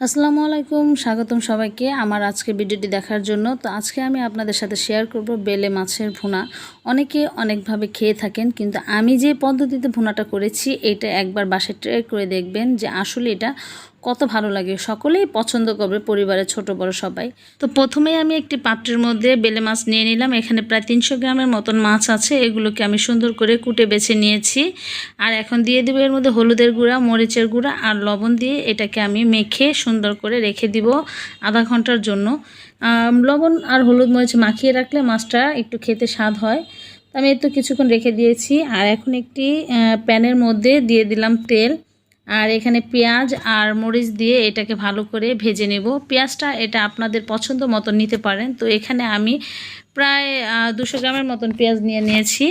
আসসালামু আলাইকুম, স্বাগতম সবাইকে আমার আজকে ভিডিওটি দেখার জন্য। তো আজকে আমি আপনাদের সাথে শেয়ার করব বেলে মাছের ভুনা। অনেকে অনেকভাবে খেয়ে থাকেন, কিন্তু আমি যে পদ্ধতিতে ভুনাটা করেছি, এটা একবার বাসায় ট্রাই করে দেখবেন যে আসলে এটা কত ভালো লাগে। সকলেই পছন্দ করবে, পরিবারের ছোট, বড় সবাই। তো প্রথমেই আমি একটি পাত্রের মধ্যে বেলে মাছ নিয়ে নিলাম। এখানে প্রায় তিনশো গ্রামের মতন মাছ আছে। এগুলোকে আমি সুন্দর করে কুটে বেছে নিয়েছি। আর এখন দিয়ে দেবো এর মধ্যে হলুদের গুঁড়া, মরিচের গুঁড়া আর লবণ দিয়ে এটাকে আমি মেখে সুন্দর করে রেখে দিব আধা ঘণ্টার জন্য। লবণ আর হলুদ, মরিচ মাখিয়ে রাখলে মাছটা একটু খেতে স্বাদ হয়। আমি একটু কিছুক্ষণ রেখে দিয়েছি। আর এখন একটি প্যানের মধ্যে দিয়ে দিলাম তেল। আর এখানে পেঁয়াজ আর মরিচ দিয়ে এটাকে ভালো করে ভেজে নেব। পেঁয়াজটা এটা আপনাদের পছন্দ মতন নিতে পারেন। তো এখানে আমি প্রায় দুশো গ্রামের মতন পেঁয়াজ নিয়ে নিয়েছি।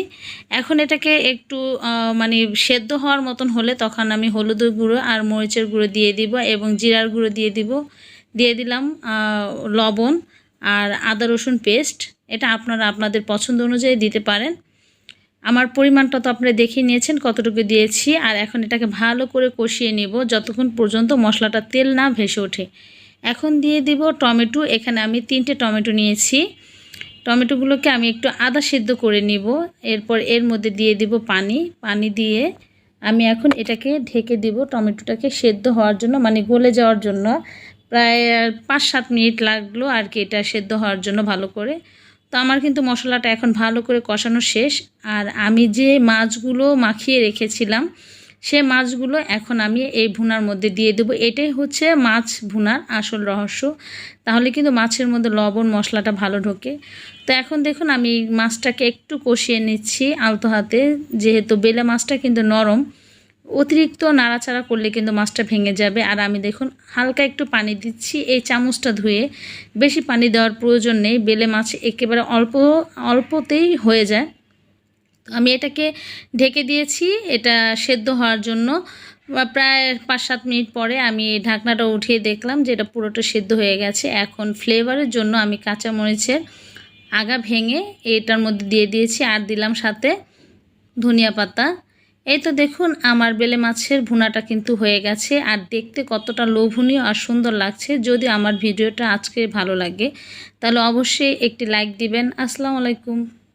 এখন এটাকে একটু মানে সেদ্ধ হওয়ার মতন হলে তখন আমি হলুদের গুঁড়ো আর মরিচের গুঁড়ো দিয়ে দিব এবং জিরার গুঁড়ো দিয়ে দিব। দিয়ে দিলাম লবণ আর আদা রসুন পেস্ট। এটা আপনারা আপনাদের পছন্দ অনুযায়ী দিতে পারেন। আমার পরিমাণটা তো আপনারা দেখে নিয়েছেন, কতটুকু দিয়েছি, আর এখন এটাকে ভালো করে কষিয়ে নেব, যতক্ষণ পর্যন্ত মশলাটা তেল না ভেসে ওঠে। এখন দিয়ে দিব টমেটো, এখানে আমি তিনটে টমেটো নিয়েছি। টমেটোগুলোকে আমি একটু আদা সিদ্ধ করে নিব, এরপর এর মধ্যে দিয়ে দিব পানি। পানি দিয়ে আমি এখন এটাকে ঢেকে দিব টমেটোটাকে সেদ্ধ হওয়ার জন্য মানে গলে যাওয়ার জন্য। প্রায় পাঁচ সাত মিনিট লাগল আর কি এটা সেদ্ধ হওয়ার জন্য ভালো করে। তো আমার কিন্তু মশলাটা এখন ভালো করে কষানো শেষ। আর আমি যে মাছগুলো মাখিয়ে রেখেছিলাম, সে মাছগুলো এখন আমি এই ভুনার মধ্যে দিয়ে দেবো। এটাই হচ্ছে মাছ ভুনার আসল রহস্য। তাহলে কিন্তু মাছের মধ্যে লবণ মশলাটা ভালো ঢোকে। তো এখন দেখুন, আমি মাছটাকে একটু কষিয়ে নিচ্ছি আলতো হাতে। যেহেতু বেলে মাছটা কিন্তু নরম অতিরিক্ত নাড়াচাড়া করলে কিন্তু মাছটা ভেঙে যাবে। আর আমি দেখুন, হালকা একটু পানি দিচ্ছি। এই চামচটা ধুয়ে বেশি পানি দেওয়ার প্রয়োজন নেই। বেলে মাছ একেবারে অল্প, অল্পতেই হয়ে যায়। আমি এটাকে ঢেকে দিয়েছি। এটা সেদ্ধ হওয়ার জন্য প্রায় পাঁচ সাত মিনিট পরে আমি এই ঢাকনাটা উঠিয়ে দেখলাম যে এটা পুরোটা সেদ্ধ হয়ে গেছে। এখন ফ্লেভারের জন্য আমি কাঁচা মরিচের আগা ভেঙে এটার মধ্যে দিয়ে দিয়েছি। আর দিলাম সাথে ধনিয়া পাতা। এই তো দেখুন, আমার বেলে মাছের ভুনাটা কিন্তু হয়ে গেছে, আর দেখতে কতটা লোভনীয় আর সুন্দর লাগছে। যদি আমার ভিডিওটা আজকে ভালো লাগে, তাহলে অবশ্যই একটি লাইক দিবেন। আসসালামু আলাইকুম।